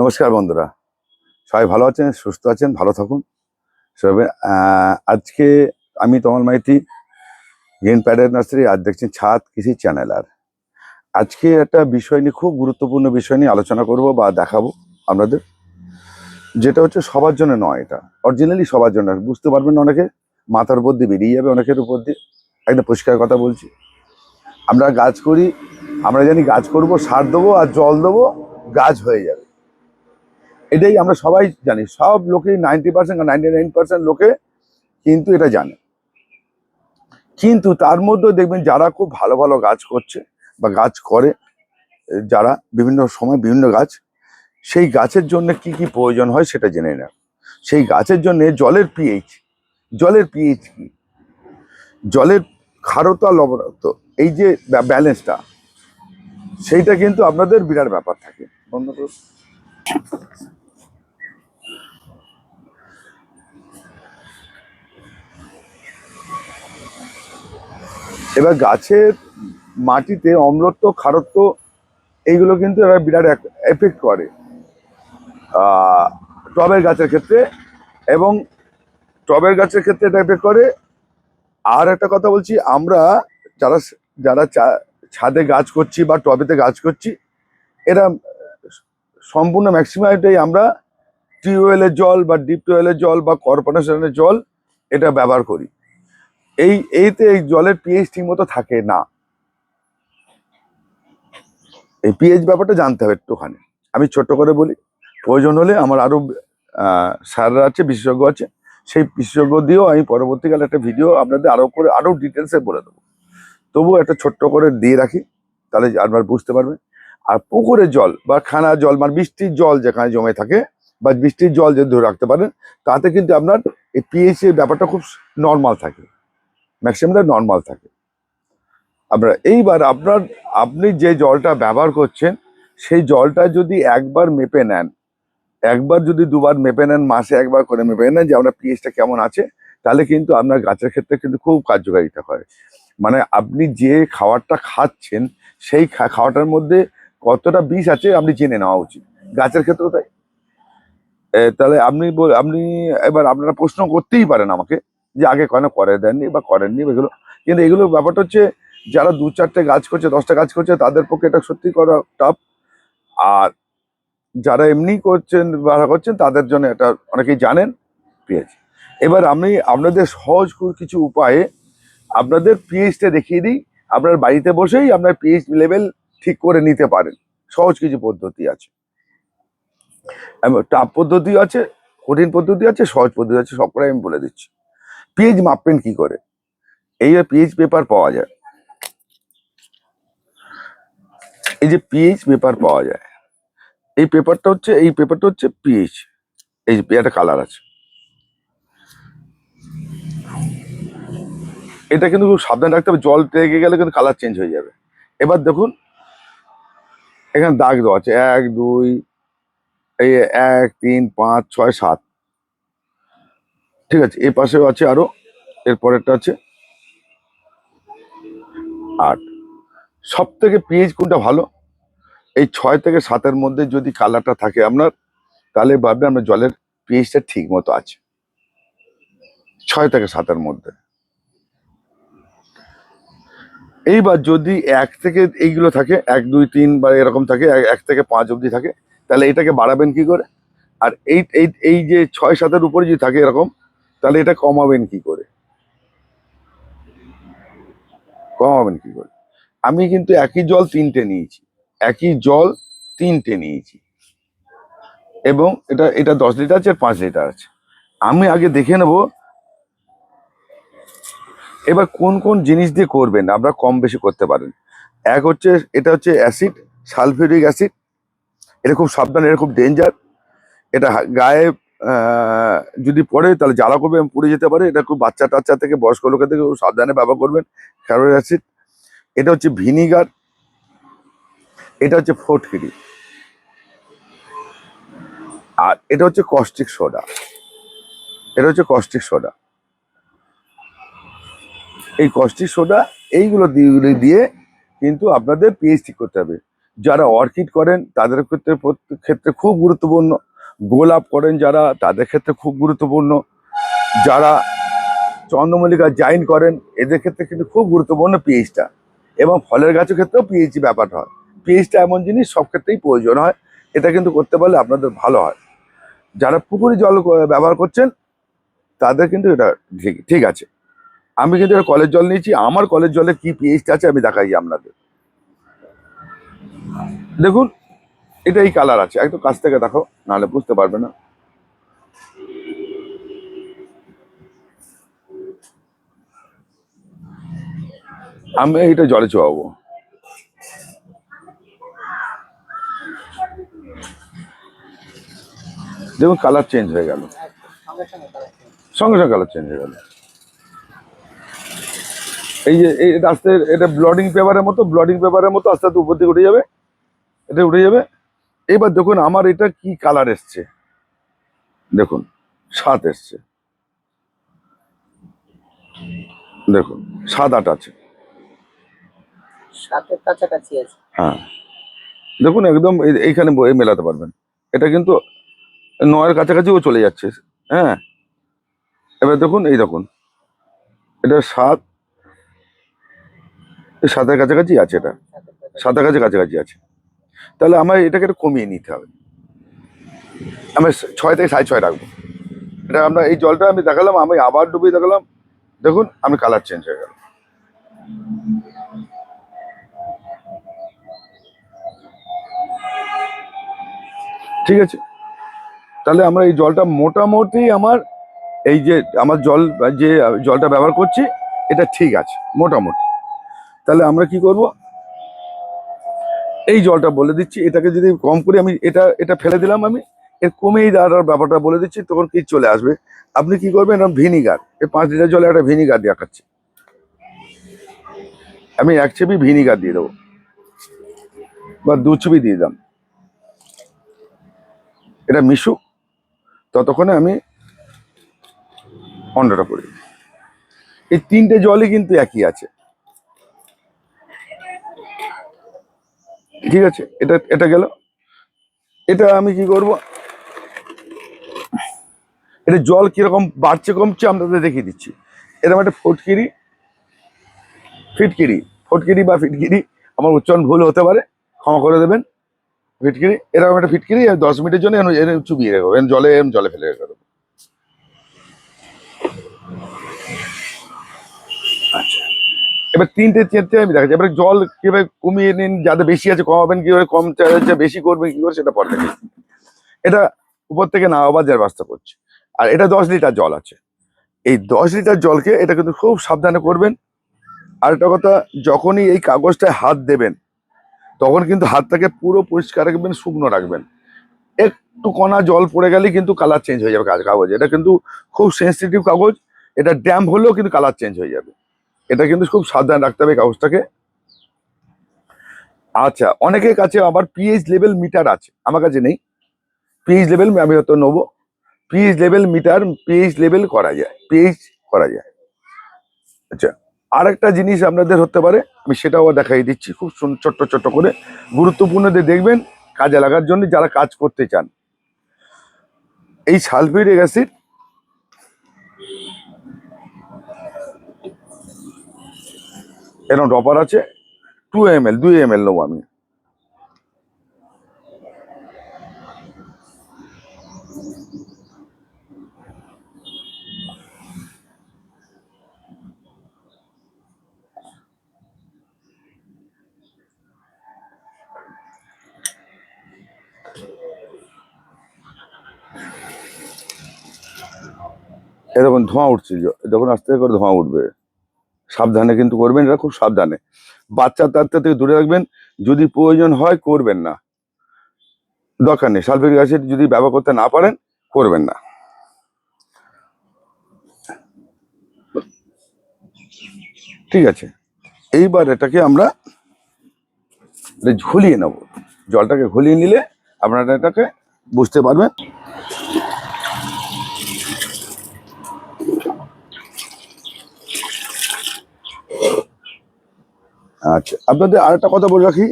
নমস্কার বন্ধুরা। সবাই ভালো আছেন, সুস্থ আছেন, ভালো থাকুন। সবাই আজকে আমি তমাল মাইতি গ্রিন প্যাডের নার্সারি আজ দেখছেন ছাদ কৃষি চ্যানেল আর। আজকে একটা বিষয় নিয়ে, খুব গুরুত্বপূর্ণ বিষয় নিয়ে আলোচনা করব বা দেখাবো আপনাদের। যেটা হচ্ছে সবার জন্য নয় এটা। অরিজিনালি সবার জন্য বুঝতে পারবেন অনেকে, মাথার উপর দিয়ে বেরিয়ে যাবে অনেকের উপর দিয়ে। একদম পরিষ্কার কথা বলছি। আমরা গাছ করি, আমরা জানি গাছ করব, সার দেবো আর জল দেবো, গাছ হয়ে যাবে। এটাই আমরা সবাই জানি। সব লোকেই ninety percent ninety nine percent লোকে কিন্তু এটা জানে। কিন্তু তার মধ্যে দেখবেন যারা খুব ভালো ভালো গাছ করছে বা গাছ করে, যারা বিভিন্ন সময় বিভিন্ন গাছ, সেই গাছের জন্য কি কি প্রয়োজন হয় সেটা জেনে নেয় সেই গাছের জন্য জলের পিএইচ জলের পিএইচ কি? জলের ক্ষারতা, লবণাক্ত, এই যে ব্যালেন্সটা সেইটা কিন্তু আপনাদের বিরাট ব্যাপার থাকে। বন্ধ এবার গাছের মাটিতে অম্লত্ব খারত্ব এইগুলো কিন্তু এরা বিরাট এফেক্ট করে। টবের গাছের ক্ষেত্রে এবং টবের গাছের ক্ষেত্রে এটা এফেক্ট করে। আর একটা কথা বলছি, আমরা যারা যারা ছাদে গাছ করছি বা টবেতে গাছ করছি, এরা সম্পূর্ণ ম্যাক্সিমামটাই আমরা টিউবওয়েলের জল বা ডিপ টিউবওয়েলের জল বা কর্পোরেশনের জল এটা ব্যবহার করি। এই এইতে এই জলের পিএইচ ঠিক মতো থাকে না। এই পিএইচ ব্যাপারটা জানতে হবে একটুখানি। আমি ছোট্ট করে বলি প্রয়োজন হলে আমার আরও আহ, স্যাররা আছে বিশেষজ্ঞ আছে সেই বিশেষজ্ঞ দিয়েও আমি পরবর্তীকালে একটা ভিডিও আপনাদের আরও করে আরও ডিটেলসে বলে দেবো। তবুও একটা ছোট্ট করে দিয়ে রাখি তাহলে আপনার বুঝতে পারবেন আর পুকুরের জল বা খানা জল মানে বৃষ্টির জল যেখানে জমে থাকে বা বৃষ্টির জল যদি ধরে রাখতে পারেন তাতে কিন্তু আপনার এই পিএইচ এর ব্যাপারটা খুব নর্মাল থাকে। ম্যাক্সিমামটা নর্মাল থাকে। আপনার, এইবার আপনার, আপনি যে জলটা ব্যবহার করছেন, সেই জলটা যদি একবার মেপে নেন, একবার যদি দুবার মেপে নেন, মাসে একবার করে মেপে নেন যে আপনার পিএইচটা কেমন আছে, তাহলে কিন্তু আপনার গাছের ক্ষেত্রে কিন্তু খুব কার্যকারিতা করে মানে আপনি যে খাবারটা খাচ্ছেন, সেই খাওয়াটার মধ্যে কতটা বিষ আছে আপনি জেনে নেওয়া উচিত। গাছের ক্ষেত্রেও তাই। তাহলে আপনি আপনি, এবার আপনারা প্রশ্ন করতেই পারেন আমাকে। যে আগে কেন করে দেননি বা করেননি এগুলো কিন্তু এগুলো ব্যাপারটা হচ্ছে যারা দু চারটে গাছ করছে, দশটা গাছ করছে, তাদের পক্ষে এটা সত্যি করা টাফ আর যারা এমনি করছেন বা করছেন, তাদের জন্য এটা অনেকেই জানেন পিএইচ এবার আমি আপনাদের সহজ কিছু উপায়ে আপনাদের পিএইচটা দেখিয়ে দিই। আপনার বাড়িতে বসেই আপনার পিএইচ লেভেল ঠিক করে নিতে পারেন। সহজ কিছু পদ্ধতি আছে। টাপ পদ্ধতি আছে, কঠিন পদ্ধতি আছে, সহজ পদ্ধতি আছে সবকটাই আমি বলে দিচ্ছি। পিএইচ মাপবেন কি করে? এই যে পিএইচ পেপার পাওয়া যায়। এই যে পিএইচ পেপার পাওয়া যায়। এই পেপারটা হচ্ছে, এই পেপারটা হচ্ছে পিএইচ এই যে একটা কালার আছে। এটা কিন্তু খুব সাবধান রাখতে হবে, জল লেগে গেলে কিন্তু কালার চেঞ্জ হয়ে যাবে। এবার দেখুন, এখানে দাগ দেওয়া আছে। এক, দুই, এই এক, তিন, পাঁচ, ছয়, সাত। ঠিক আছে এ পাশেও আছে আরও, এর পরেরটা আছে। আট। সব থেকে পিএইচ কোনটা ভালো? এই ছয় থেকে সাতের মধ্যে যদি কালারটা থাকে আপনার, তাহলে ভাববেন আপনার জলের পিএইচটা ঠিক মতো আছে। ছয় থেকে সাতের মধ্যে। এইবার যদি এক থেকে এইগুলো থাকে, এক, দুই, তিন বা এরকম থাকে, এক- থেকে পাঁচ অবধি থাকে, তাহলে এটাকে বাড়াবেন কি করে? আর এই এই যে ছয়, সাতের উপরে যদি থাকে এরকম তাহলে এটা কমাবেন কি করে? কমাবেন কি করে? আমি কিন্তু একই জল তিনটে নিয়েছি। একই জল তিনটে নিয়েছি। এবং এটা এটা দশ লিটার আছে আর পাঁচ লিটার আছে। আমি আগে দেখে নেব। এবার কোন কোন জিনিস দিয়ে করবেন আপনারা কম বেশি করতে পারেন। এক হচ্ছে, এটা হচ্ছে অ্যাসিড, সালফিউরিক অ্যাসিড। এটা খুব সাবধান, এটা খুব ডেঞ্জার। এটা গায়ে যদি পড়ে, তাহলে জ্বালা করবে পুড়ে যেতে পারে। এটা খুব বাচ্চা টাচ্চা থেকে বয়স্ক লোকের থেকে সাবধানে ব্যবহার করবেন। ক্যারোরিক অ্যাসিড। এটা হচ্ছে ভিনিগার। এটা হচ্ছে ফোটকিরি। আর এটা হচ্ছে কস্টিক সোডা। এটা হচ্ছে কস্টিক সোডা। এই কস্টিক সোডা, এইগুলো দিয়ে কিন্তু আপনাদের পিএইচ ঠিক করতে হবে। যারা অর্কিড করেন, তাদের ক্ষেত্রে ক্ষেত্রে খুব গুরুত্বপূর্ণ। গোলাপ করেন যারা, তাদের ক্ষেত্রে খুব গুরুত্বপূর্ণ। যারা চন্দ্রমল্লিকা জাইন করেন, এদের ক্ষেত্রে কিন্তু খুব গুরুত্বপূর্ণ পিএইচটা এবং ফলের গাছের ক্ষেত্রেও পিএইচ ব্যাপারটা হয়। পিএইচটা এমন জিনিস, সব ক্ষেত্রেই প্রয়োজন হয়। এটা কিন্তু করতে পারলে আপনাদের ভালো হয়। যারা পুকুরি জল ব্যবহার করছেন, তাদের কিন্তু এটা ঠিক ঠিক আছে। আমি কিন্তু এটা কলের জল নিয়েছি। আমার কলের জলে কি পিএইচটা আছে আমি দেখাই আপনাদের। দেখুন এটা এই কালার আছে। একটু কাছ থেকে দেখো, নাহলে বুঝতে পারবে না। আমি এটা জলে চোয়াবো। দেখুন কালার চেঞ্জ হয়ে গেল। সঙ্গে সঙ্গে কালার চেঞ্জ হয়ে গেল। এই যে এটা আস্তে, এটা ব্লডিং পেপারের মতো ব্লডিং পেপারের মতো আস্তে আস্তে উপর দিকে উঠে যাবে। এটা উঠে যাবে। এবার দেখুন আমার এটা কি কালার এসছে? দেখুন সাত এসছে। দেখুন সাত আট আছে। সাতের কাছাকাছি আছে। হ্যাঁ। দেখুন একদম এই- এইখানে মেলাতে পারবেন। এটা কিন্তু নয়ের কাছাকাছিও চলে যাচ্ছে। হ্যাঁ। এবার দেখুন এই দেখুন। এটা সাত সাতের কাছাকাছি আছে এটা। সাতের কাছে কাছাকাছি আছে। তাহলে আমার এটাকে একটু কমিয়ে নিতে হবে। আমি ছয় থেকে সাড়ে ছয় রাখব। এটা আমরা এই জলটা আমি দেখালাম, আমি আবার ডুবিয়ে দেখালাম। দেখুন, আমি কালার চেঞ্জ হয়ে গেল। ঠিক আছে? তাহলে আমরা এই জলটা মোটামুটি আমার এই যে, আমার জল, যে জলটা ব্যবহার করছি, এটা ঠিক আছে, মোটামুটি। তাহলে আমরা কি করব? এই জলটা বলে দিচ্ছি, এটাকে যদি কম করি, আমি এটা এটা ফেলে দিলাম আমি, এর কমেই দাঁড়ার ব্যাপারটা বলে দিচ্ছি, তখন কি চলে আসবে? আপনি কি করবেন, এরকম ভিনিগার এই পাঁচ লিটার জলে একটা ভিনিগার দেওয়া খাচ্ছি। আমি এক চেপি ভিনিগার দিয়ে দেবো, বা দু চেপি দিয়ে দাম এটা মিশুক, ততক্ষণে আমি অন্যটা করি এই তিনটে জলই কিন্তু একই আছে। ঠিক আছে, এটা এটা গেল। এটা আমি কি করব? এটা জল কীরকম বাড়ছে, কমছে আপনাদের দেখিয়ে দিচ্ছি। এরকম একটা ফটকিরি, ফিটকিরি, ফটকিরি বা ফিটকিরি, আমার উচ্চারণ ভুল হতে পারে, ক্ষমা করে দেবেন। ফিটকিরি, এরকম একটা ফিটকিরি দশ মিনিটের জন্য এরম চুবিয়ে রেখো এরম জলে এরম জলে ফেলে রেখে দেবো। আচ্ছা। এবার তিনটে চারটে আমি দেখাচ্ছি। এবার জল কীভাবে কমিয়ে নিন, যাদের বেশি আছে কমাবেন, কীভাবে কম চাইছে বেশি করবেন, কি করে সেটা পরে দেখি। এটা উপর থেকে না আবার যার ব্যবস্থা করছে। আর এটা দশ লিটার জল আছে। এই দশ লিটার জলকে এটা কিন্তু খুব সাবধানে করবেন। আর একটা কথা, যখনই এই কাগজটায় হাত দেবেন, তখন কিন্তু হাতটাকে পুরো পরিষ্কার রাখবেন, শুকনো রাখবেন। একটু কণা জল পড়ে গেলেই কিন্তু কালার চেঞ্জ হয়ে যাবে কাগজ। এটা কিন্তু খুব সেন্সিটিভ কাগজ। এটা ড্যাম হলেও কিন্তু কালার চেঞ্জ হয়ে যাবে। এটা কিন্তু খুব সাবধান রাখতে হবে কাগজটাকে। আচ্ছা অনেকের কাছে আবার পিএইচ লেভেল মিটার আছে, আমার কাছে নেই। পিএইচ লেভেল আমি হয়তো নেব। PH level meter pH level করা যায় পিএইচ করা যায়। আচ্ছা আর একটা জিনিস আপনাদের হতে পারে, আমি সেটাও দেখাই দিচ্ছি, খুব ছোট্ট ছোট্ট করে। গুরুত্বপূর্ণ দিয়ে দেখবেন, কাজে লাগার জন্য যারা কাজ করতে চান, এই সালফিউরিক অ্যাসিড এরকম ড্রপার আছে টু এম এল দুই এম এল নেব আমি। এরকম ধোঁয়া উঠছে যখন আস্তে করে ধোঁয়া উঠবে। সাবধানে কিন্তু করবেন এটা খুব সাবধানে। বাচ্চা তার থেকে দূরে রাখবেন, যদি প্রয়োজন হয় করবেন না। দরকার নেই সালফিউরিক অ্যাসিড যদি ব্যবহার করতে না পারেন, করবেন না। ঠিক আছে, এইবার এটাকে আমরা ঝুলিয়ে নেব। জলটাকে ঘুলিয়ে নিলে আপনারা এটাকে বুঝতে পারবেন। আচ্ছা আপনাদের আরেকটা কথা বলে রাখি।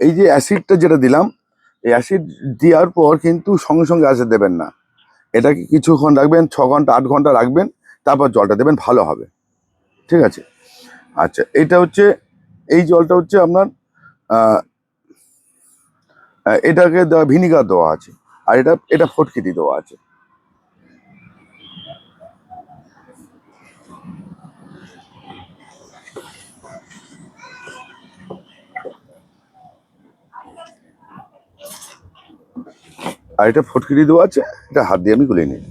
এই যে অ্যাসিডটা যেটা দিলাম, এই অ্যাসিড দেওয়ার পর কিন্তু সঙ্গে সঙ্গে অ্যাসিড দেবেন না। এটাকে কিছুক্ষণ রাখবেন, ছ ঘণ্টা, আট ঘণ্টা রাখবেন, তারপর জলটা দেবেন, ভালো হবে। ঠিক আছে? আচ্ছা এটা হচ্ছে, এই জলটা হচ্ছে আপনার এটাকে দেওয়া ভিনিগার দেওয়া আছে। আর এটা এটা ফটকিটি দেওয়া আছে। আর এটা ফটকিরি দেওয়া আছে এটা হাত দিয়ে আমি গুলিয়ে নিই।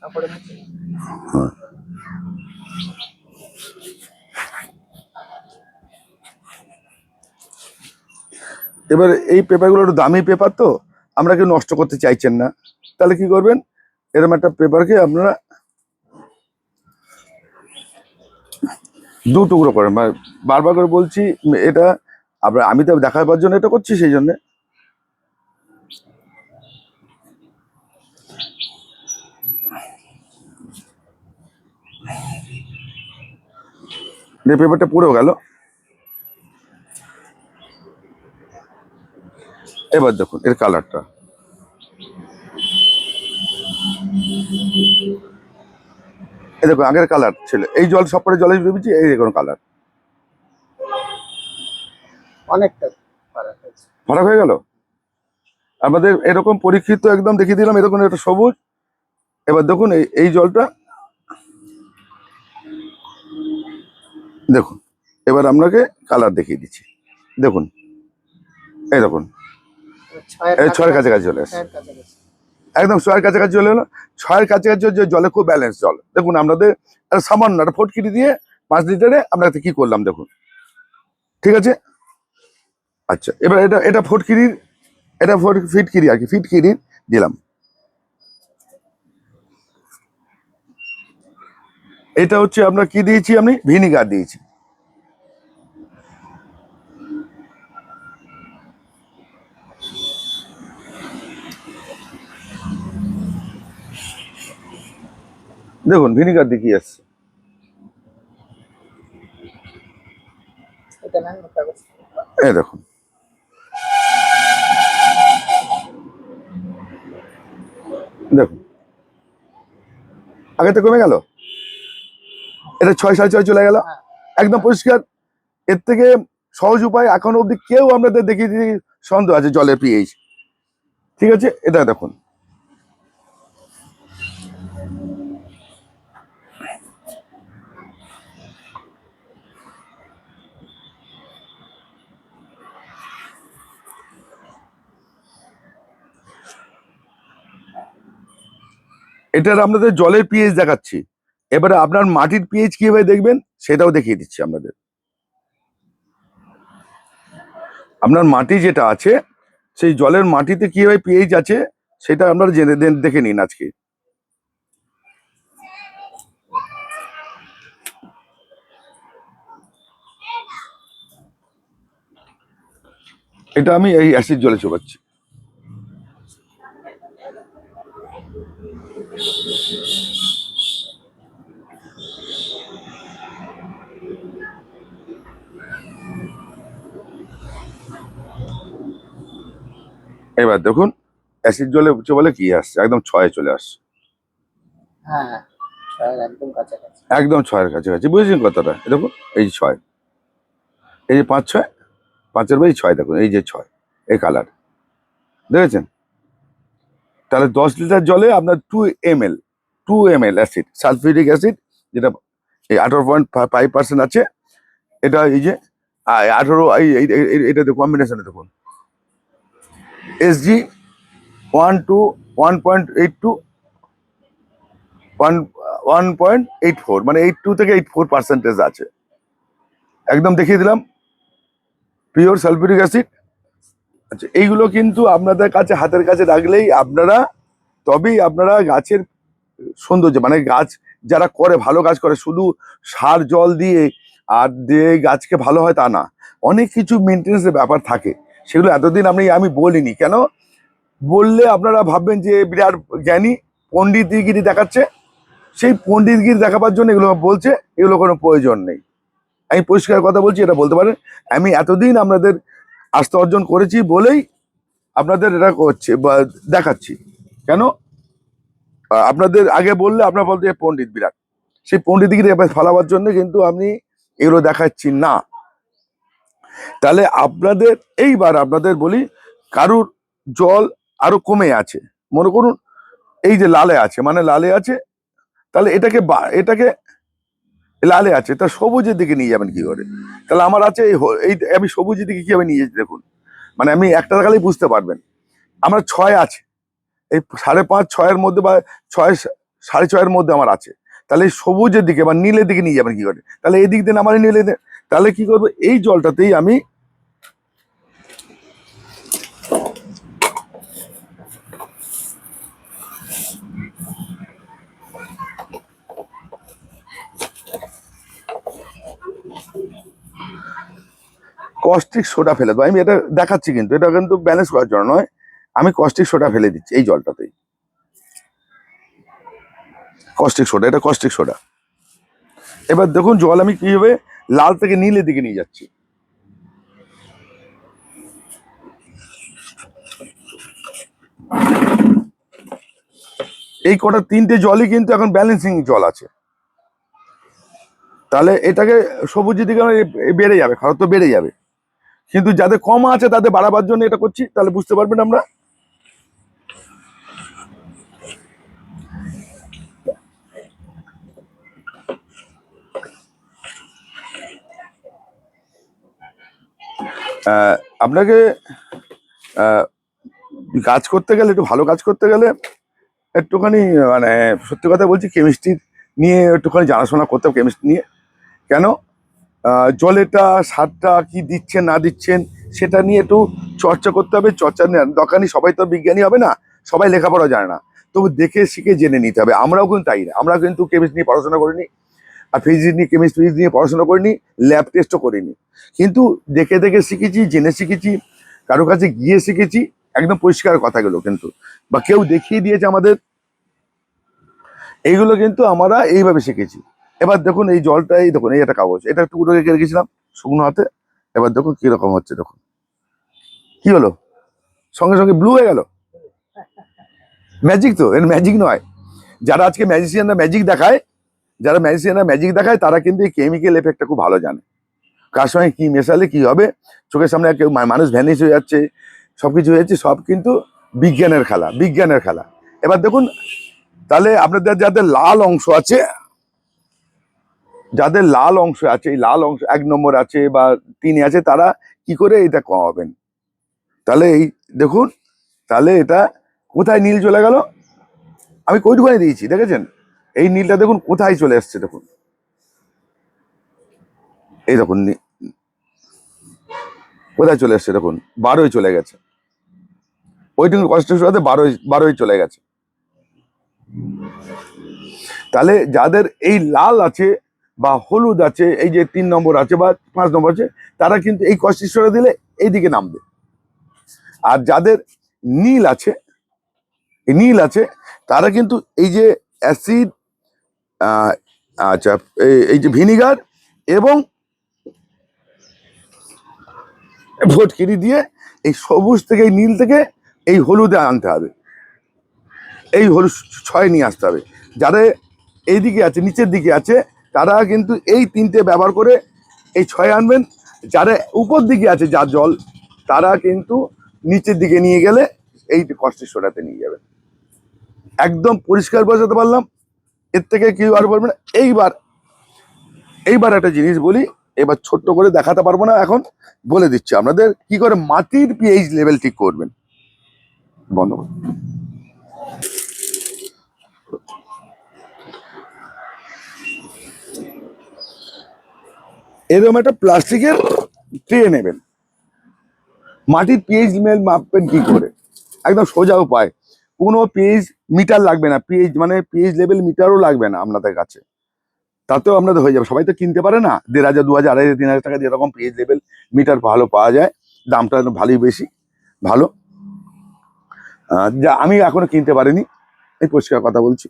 তারপরে এবার এই পেপারগুলো একটু দামি পেপার তো, আমরা কেউ নষ্ট করতে চাইছেন না। তাহলে কি করবেন? এরকম একটা পেপারকে আপনারা দু টুকরো করেন। মানে বারবার করে বলছি, এটা আপনার আমি তো দেখাবার জন্য এটা করছি সেই জন্যে। পেপারটা পুড়েও গেল। এবার দেখুন এর কালারটা এই দেখুন আগের কালার ছিল। এই জল সবপরে জলে ভেবেছি এই দেখুন কালার অনেকটা ফারাক হয়ে গেল? আমাদের এরকম পরীক্ষিত একদম দেখিয়ে দিলাম এরকম একটা সবুজ। এবার দেখুন এই এই জলটা। দেখুন এবার আপনাকে কালার দেখিয়ে দিচ্ছি। দেখুন এই দেখুন। এই ছয়ের কাছাকাছি চলে এসছে। একদম ছয়ের কাছাকাছি চলে এলো। ছয়ের কাছাকাছি যে জলে খুব ব্যালেন্স জল। দেখুন আপনাদের সামান্য একটা ফটকিরি দিয়ে পাঁচ লিটারে আপনাকে কি করলাম দেখুন। ঠিক আছে? আচ্ছা এবার এটা এটা ফটকিরির এটা ফট- ফিটকিরি আর কি ফিটকিরির দিলাম। এটা হচ্ছে আপনার কি দিয়েছি আমি? ভিনিগার দিয়েছি। দেখুন ভিনিগার দিয়ে কি আসছে এই দেখুন। দেখুন। আগে তো কমে গেল? এটা ছয় সাড়ে ছয় চলে গেল? হ্যাঁ। একদম পরিষ্কার? এর থেকে সহজ উপায় এখন অবধি কেউ আপনাদের দেখিয়ে দিয়ে সন্দেহ আছে জলের পিএইচ ঠিক আছে? এটা দেখুন। এটার আপনাদের জলের পিএইচ দেখাচ্ছি। এবারে আপনার মাটির পিএইচ কীভাবে দেখবেন, সেটাও দেখিয়ে দিচ্ছি আপনাদের। আপনার মাটি যেটা আছে, সেই জলের মাটিতে কীভাবে পিএইচ আছে, সেটা আপনারা জেনে দেখে নিন আজকে। এটা আমি এই অ্যাসিড জলে চোবাচ্ছি। এবার দেখুন অ্যাসিড জলে চোবালে কি আসছে? একদম ছয়ে চলে আসছে। হ্যাঁ হ্যাঁ ছয়ের একদম ছয়ের কাছাকাছি। বুঝেছেন কথাটা? দেখুন এই যে ছয়। এই যে পাঁচ ছয় পাঁচের বাই ছয় দেখুন এই যে ছয় এই কালার দেখেছেন? তাহলে দশ লিটার জলে আপনার two M L two M L acid sulphuric acid যেটা এই আঠারো পয়েন্ট ফাইভ পার্সেন্ট আছে, এটা এই যে আঠারো, এই, এই- এই- এই- এটা দেখুন কম্বিনেশনে দেখুন। SG one two one point eight two one one point eight four মানে এইট টু থেকে এইট ফোর পার্সেন্টেজ আছে। একদম দেখিয়ে দিলাম পিওর সালফিউরিক অ্যাসিড আচ্ছা এইগুলো কিন্তু আপনাদের কাছে, হাতের কাছে রাখলেই আপনারা, তবেই আপনারা গাছের সৌন্দর্য মানে গাছ যারা করে, ভালো কাজ করে, শুধু সার, জল দিয়ে আর দিয়ে গাছকে ভালো হয় তা না, অনেক কিছু মেনটেন্সের ব্যাপার থাকে। সেগুলো এতদিন আমি আমি বলিনি, কেন? বললে আপনারা ভাববেন যে বিরাট জ্ঞানী পণ্ডিতগিরি দেখাচ্ছে, সেই পণ্ডিতগিরি দেখাবার জন্য এগুলো বলছে, এগুলো কোনো প্রয়োজন নেই। আমি পরিষ্কার কথা বলছি, এটা বলতে পারেন, আমি এতদিন আপনাদের আস্থা অর্জন করেছি বলেই আপনাদের এটা করছে দেখাচ্ছি। কেন? আপনাদের আগে বললে আপনার বলতে পণ্ডিত বিরাট। সেই পণ্ডিতগিরি ফলাবার জন্য কিন্তু আমি এগুলো দেখাচ্ছি না। তাহলে আপনাদের, এইবার আপনাদের বলি, কারুর জল আরও কমে আছে। মনে করুন, এই যে লালে আছে মানে লালে আছে, তাহলে এটাকে এটাকে লালে আছে, তা সবুজের দিকে নিয়ে যাবেন কি করে? তাহলে আমার আছে এই আমি সবুজের দিকে কীভাবে নিয়ে যেতে দেখুন? মানে আমি একটা দেখালেই বুঝতে পারবেন। আমার ছয় আছে। এই সাড়ে পাঁচ ছয়ের মধ্যে বা ছয় সাড়ে ছয়ের মধ্যে আমার আছে। তাহলে এই সবুজের দিকে বা নীলের দিকে নিয়ে যাবেন কি করে? তাহলে এই দিক দিয়ে আমার নীলে তাহলে কি করব? এই জলটাতেই আমি কস্টিক সোডা ফেলে দেবো। আমি এটা দেখাচ্ছি কিন্তু, এটা কিন্তু ব্যালেন্স করার জন্য নয়। আমি কস্টিক সোডা ফেলে দিচ্ছি এই জলটাতেই। কস্টিক সোডা এটা কস্টিক সোডা এবার দেখুন জল আমি কীভাবে লাল থেকে নীলের দিকে নিয়ে যাচ্ছি। এই কটা তিনটে জলই কিন্তু এখন ব্যালেন্সিং জল আছে। তাহলে এটাকে সবুজের দিকে এ বেড়ে যাবে খারাপ তো বেড়ে যাবে। কিন্তু যাদের কম আছে তাদের বাড়াবার জন্য এটা করছি, তাহলে বুঝতে পারবেন আমরা। আপনাকে কাজ করতে গেলে, একটু ভালো কাজ করতে গেলে একটুখানি মানে সত্যি কথা বলছি কেমিস্ট্রি নিয়ে একটুখানি জানাশোনা করতে হবে কেমিস্ট্রি নিয়ে। কেন? জলেটা সারটা কি দিচ্ছেন, না দিচ্ছেন, সেটা নিয়ে একটু চর্চা করতে হবে। চর্চা নেই- দরকারই, সবাই তো বিজ্ঞানী হবে না, সবাই লেখাপড়া জানে না। তবু দেখে, শিখে জেনে নিতে হবে। আমরাও কিন্তু তাই না। আমরা কিন্তু কেমিস্ট নিয়ে পড়াশোনা করিনি, আর ফিজিক্স নিয়ে কেমিস্ট্রি নিয়ে পড়াশোনা করিনি ল্যাব টেস্টও করিনি। কিন্তু দেখে দেখে শিখেছি, জেনে শিখেছি, কারও কাছে গিয়ে শিখেছি, একদম পরিষ্কার কথাগুলো কিন্তু। বা কেউ দেখিয়ে দিয়েছে আমাদের। এইগুলো কিন্তু আমরা এইভাবে শিখেছি। এবার দেখুন এই জলটা, এই দেখুন, এই একটা কাগজ, এটা একটু রেখে রেখেছিলাম শুকনো হাতে, এবার দেখুন কীরকম হচ্ছে, দেখুন। কি হলো? সঙ্গে সঙ্গে ব্লু হয়ে গেল? ম্যাজিক তো, এর ম্যাজিক নয়। যারা আজকে ম্যাজিশিয়ানরা ম্যাজিক দেখায়, যারা ম্যাজিশিয়ানরা ম্যাজিক দেখায়, তারা কিন্তু এই কেমিক্যাল এফেক্টটা খুব ভালো জানে। কার সঙ্গে কী মেশালে কি হবে, চোখের সামনে কেউ মানুষ ভ্যানিশ হয়ে যাচ্ছে সব কিছু হয়ে যাচ্ছে, সব কিন্তু বিজ্ঞানের খেলা বিজ্ঞানের খেলা। এবার দেখুন, তাহলে আপনাদের যাদের লাল অংশ আছে যাদের লাল অংশ আছে, এই লাল অংশ এক নম্বর আছে বা তিনে আছে, তারা কি করে এটা কমাবেন? তাহলে এই দেখুন, তাহলে এটা কোথায় নীল চলে গেল? আমি কইটুখানি দিয়েছি, দেখেছেন? এই নীলটা দেখুন কোথায় চলে এসছে, দেখুন। এই দেখুন কোথায় চলে এসছে, দেখুন, বারোই চলে গেছে। ওইটুকু সাথে বারোই বারোই চলে গেছে। তাহলে যাদের এই লাল আছে বা হলুদ আছে, এই যে তিন নম্বর আছে বা পাঁচ নম্বর আছে, তারা কিন্তু এই কষ্টেশ্বরে দিলে এই দিকে নামবে। আর যাদের নীল আছে নীল আছে, তারা কিন্তু এই যে অ্যাসিড আচ্ছা এই- এই যে ভিনিগার এবং ভোটকিরি দিয়ে এই সবুজ থেকে, এই নীল থেকে এই হলুদে আনতে হবে। এই হলুদ ছয় নিয়ে আসতে হবে। যাদের এইদিকে আছে, নিচের দিকে আছে তারা কিন্তু এই তিনটে ব্যবহার করে এই ছয় আনবেন। যারা উপর দিকে আছে যার জল, তারা কিন্তু নিচের দিকে নিয়ে গেলে এই কষ্টের সোডাতে নিয়ে যাবেন। একদম পরিষ্কার বোঝাতে পারলাম। এর থেকে কেউ আর বলবে না। এইবার এইবার একটা জিনিস বলি, এবার ছোট্ট করে দেখাতে পারব না এখন। বলে দিচ্ছি আপনাদের, কি করে মাটির পিএইচ লেভেল ঠিক করবেন। বন্ধ এরকম একটা প্লাস্টিকের ট্রে নেবেন। মাটির পিএইচ মেল মাপবেন কি করে? একদম সোজা উপায়। কোনো পিএইচ মিটার লাগবে না। পিএইচ মানে পিএইচ লেভেল মিটারও লাগবে না আপনাদের কাছে। তাতেও আপনাদের হয়ে যাবে। সবাই তো কিনতে পারে না? দেড় হাজার, দু হাজার, আড়াই হাজার, তিন হাজার টাকা এরকম পেজ লেভেল মিটার ভালো পাওয়া যায়। দামটা ভালোই বেশি। ভালো। যা আমি এখনও কিনতে পারিনি। এই পরিষ্কার কথা বলছি।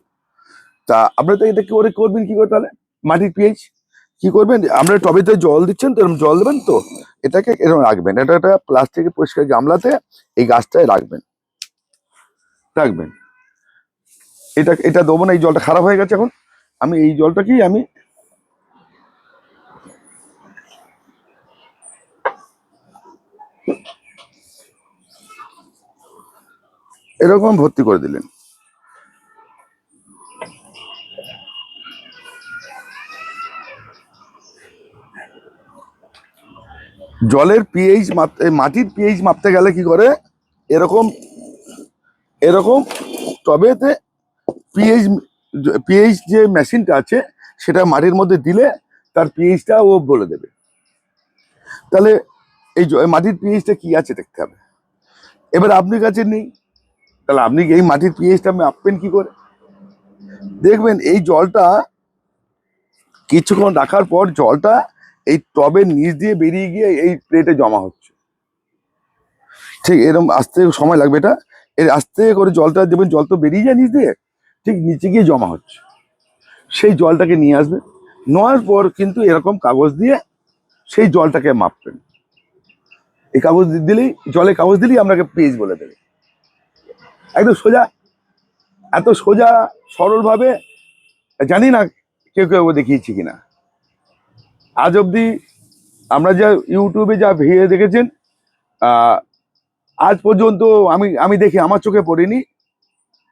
তা আপনারা তো এটা কি করে করবেন কি করে তাহলে? মাটির পিএইচ কি করবেন? আমরা টবেতে জল দিচ্ছেন, তো এরকম জল দেবেন তো? এটাকে এরকম রাখবেন। এটা একটা প্লাস্টিকের পরিষ্কার গামলাতে এই গাছটায় রাখবেন। রাখবেন। এটা এটা দেবো না, এই জলটা খারাপ হয়ে গেছে এখন। আমি এই জলটাকেই আমি এরকম ভর্তি করে দিলেন। জলের পিএইচ মাটির পিএইচ মাপতে গেলে কি করে? এরকম এরকম টবেতে পিএইচ পিএইচ যে মেশিনটা আছে, সেটা মাটির মধ্যে দিলে তার পিএইচটা ও বলে দেবে। তাহলে এই মাটির পিএইচটা কি আছে দেখতে হবে। এবার আপনি কাছে নেই, তাহলে আপনি এই মাটির পিএইচটা মাপবেন কি করে? দেখবেন এই জলটা কিছুক্ষণ রাখার পর জলটা এই টবের নিচ দিয়ে বেরিয়ে গিয়ে এই প্লেটে জমা হচ্ছে। ঠিক এরকম আস্তে সময় লাগবে এটা। এর আস্তে করে জলটা দেবেন, জল তো বেরিয়ে যায় নিচ দিয়ে। ঠিক নিচে গিয়ে জমা হচ্ছে। সেই জলটাকে নিয়ে আসবে। নেওয়ার পর কিন্তু এরকম কাগজ দিয়ে সেই জলটাকে মাপবেন। এই কাগজ দিলেই জলে কাগজ দিলেই আপনাকে পেজ বলে দেবে। একদম সোজা, এত সোজা, সরলভাবে, জানি না কেউ কেউ দেখিয়েছি কিনা। আজ অবধি আমরা যা ইউটিউবে যা ভিডিও দেখেছেন আজ পর্যন্ত আমি আমি দেখি, আমার চোখে পড়িনি।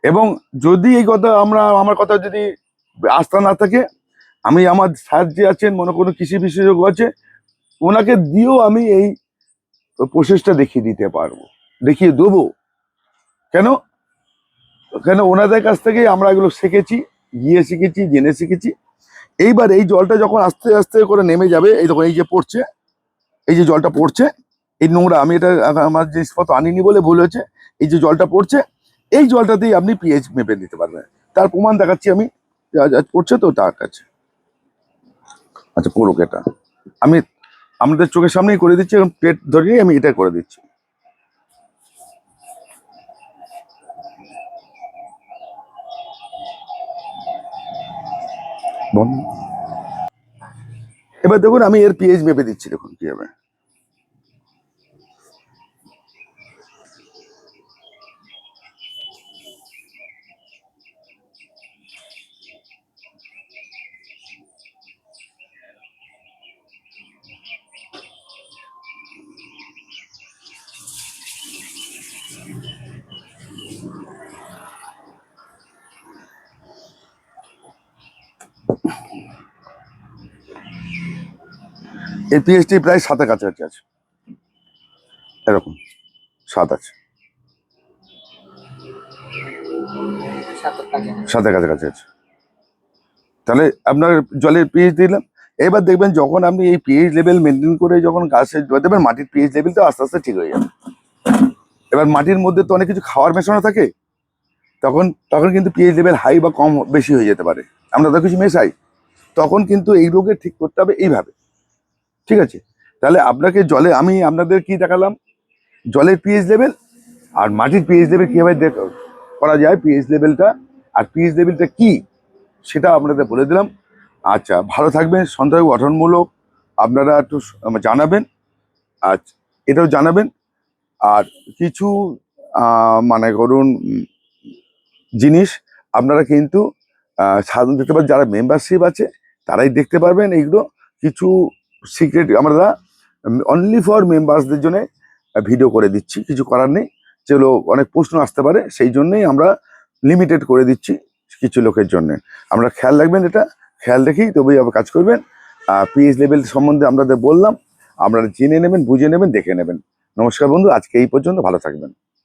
এবং যদি এই কথা আমরা, আমার কথা যদি আস্থা না থাকে, আমি আমার স্যার যে আছেন, মনে কোনো কৃষি বিশেষজ্ঞ আছে, ওনাকে দিয়েও আমি এই প্রসেসটা দেখিয়ে দিতে পারব, দেখিয়ে দেবো। কেন? কেন? ওনাদের কাছ থেকে আমরা এগুলো শিখেছি, গিয়ে শিখেছি, জেনে শিখেছি। এইবার এই জলটা যখন আস্তে আস্তে করে নেমে যাবে, এই দেখুন, এই যে পড়ছে, এই যে জলটা পড়ছে, এই নোংরা, আমি এটা আমার জিনিসপত্র আনিনি বলে ভুল হয়েছে, এই যে জলটা পড়ছে, এই জলটাতেই আপনি পিএইচ মেপে দিতে পারবেন। তার প্রমাণ দেখাচ্ছি আমি পড়ছে তো তার কাছে। আচ্ছা পড়ুক এটা। আমি আমাদের চোখের সামনেই করে দিচ্ছি, এবং প্লেট ধরিয়ে আমি এটা করে দিচ্ছি। এবার দেখুন আমি এর পিএইচ মেপে দিচ্ছি দেখুন কি হবে। এর পিএইচটি প্রায় সাতের কাছাকাছি আছে। এরকম সাত আছে। সাতের কাছে সাতের কাছাকাছি আছে। তাহলে আপনার জলের পিএইচ দিলাম। এবার দেখবেন যখন আপনি এই পিএইচ লেভেল মেনটেন করে যখন গাছের জল দেবেন মাটির পিএইচ লেভেলটা আস্তে আস্তে ঠিক হয়ে যাবে। এবার মাটির মধ্যে তো অনেক কিছু খাওয়ার মেশানো থাকে। তখন তখন কিন্তু পিএইচ লেভেল হাই বা কম বেশি হয়ে যেতে পারে। আমরা তো কিছু মেশাই। তখন কিন্তু এই রোগে ঠিক করতে হবে এইভাবে। ঠিক আছে? তাহলে আপনাকে জলে, আমি আপনাদের কি দেখালাম? জলের পিএইচ লেভেল আর মাটির পিএইচ লেভেল কীভাবে দেখ, করা যায় পিএইচ লেভেলটা আর পিএইচ লেভেলটা কি সেটা আপনাদের বলে দিলাম। আচ্ছা ভালো থাকবেন সন্দেহ গঠনমূলক। আপনারা একটু জানাবেন। আচ্ছা এটাও জানাবেন। আর কিছু মানে করুন জিনিস আপনারা কিন্তু সাধারণ দেখতে পারেন যারা মেম্বারশিপ আছে, তারাই দেখতে পারবেন এইগুলো কিছু সিক্রেট আমরা অনলি ফর মেম্বার্সদের জন্য ভিডিও করে দিচ্ছি, কিছু করার নেই। যেগুলো অনেক প্রশ্ন আসতে পারে, সেই জন্যই আমরা লিমিটেড করে দিচ্ছি কিছু লোকের জন্য। আমরা খেয়াল রাখবেন এটা, খেয়াল রেখেই তবেই আবার কাজ করবেন। পিএইচ লেভেল সম্বন্ধে আপনাদের বললাম, আপনারা জেনে নেবেন, বুঝে নেবেন, দেখে নেবেন। নমস্কার বন্ধু, আজকে এই পর্যন্ত, ভালো থাকবেন।